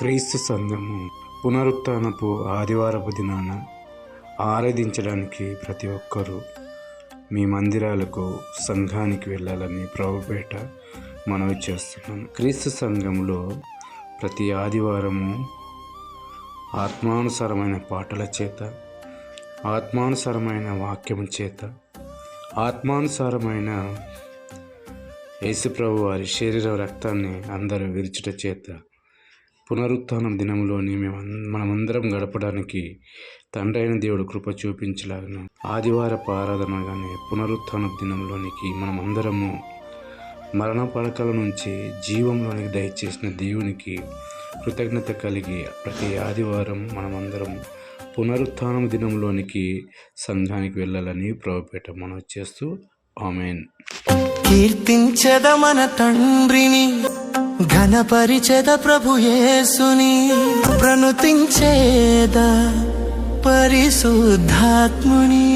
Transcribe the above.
క్రీస్తు సంఘము పునరుత్నపు ఆదివారపు దినాన ఆరాధించడానికి ప్రతి ఒక్కరూ మీ మందిరాలకు సంఘానికి వెళ్ళాలని ప్రభుపేట మనవి చేస్తున్నాను. క్రీస్తు సంఘంలో ప్రతి ఆదివారము ఆత్మానుసారమైన పాటల చేత ఆత్మానుసారమైన వాక్యం చేత ఆత్మానుసారమైన యేసుప్రభు వారి శరీర రక్తాన్ని అందరూ విరుచుట చేత పునరుత్థానం దినంలోని మేము మనమందరం గడపడానికి తండ్రి అయిన దేవుడు కృప చూపించలాగను ఆదివారపు ఆరాధనగానే పునరుత్థాన దినంలోనికి మనమందరము మరణ పడకల నుంచి జీవంలోనికి దయచేసిన దేవునికి కృతజ్ఞత కలిగి ప్రతి ఆదివారం మనమందరం పునరుత్థానం దినంలోనికి సంఘానికి వెళ్ళాలని ప్రభుపేట మనం చేస్తూ ఆమెన్. కీర్తించద మన తండ్రిని ఘనపరిచద ప్రభుయేసుని ప్రణుతించేద పరిశుద్ధాత్ముని.